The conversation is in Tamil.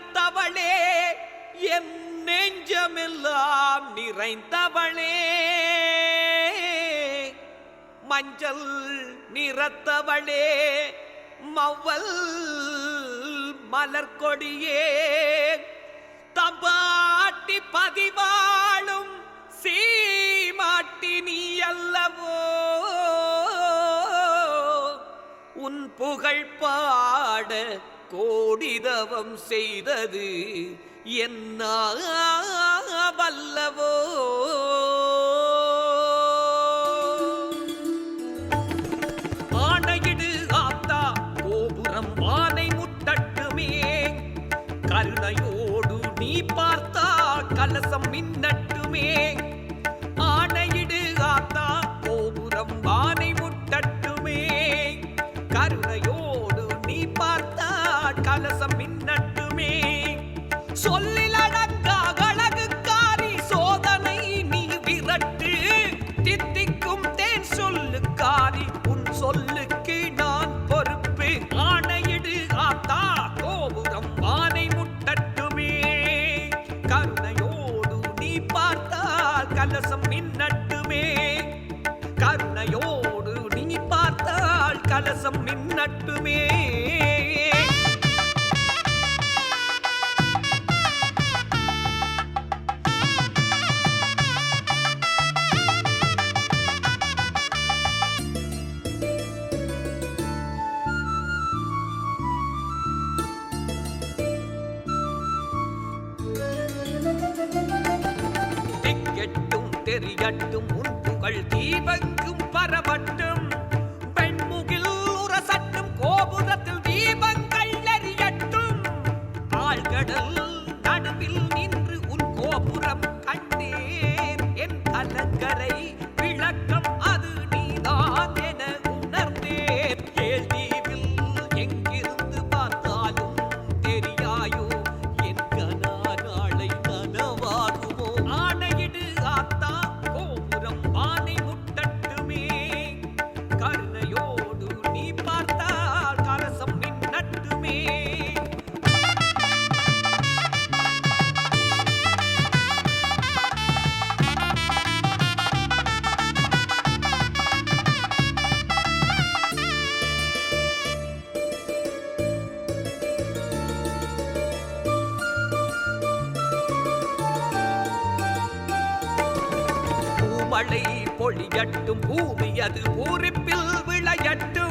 நிறத்தவளே என் நெஞ்சமெல்லாம் நிறைந்தவளே. மஞ்சள் நிறத்தவளே மவ்வல் மலர்கொடியே. தம்பாட்டி பதிவாளும் சீமாட்டி நீ அல்லவோ உன் புகழ்பா பாட கோடிதவம் செய்தது என்ன வல்லவோ ஆணையிடு ஆத்தா கோபுரம் வானை முட்டட்டுமே. கருணையோடு நீ பார்த்தா கலசம் மின்னட்டுமே. ஆணையிடு ஆத்தா கோபுரம் வானை முட்டட்டுமே. கருணையோடு கலசம் மின்னட்டுமே. கருணையோடு நீ பார்த்தால் கலசம் மின்னட்டுமே. தெரியட்டும் உன் புகழ் தீபங்கும் பரவட்டும். பெண்முகில் உரசட்டும் கோபுரத்தில் தீபங்கள் எறியட்டும் ஆழ்கடல் நடுவில் நின்று உன் கோபுரம் கண்டேன் என் அலங்கரை மழை பொழியட்டும் பூமி அது பூரிப்பில் விளையட்டும்.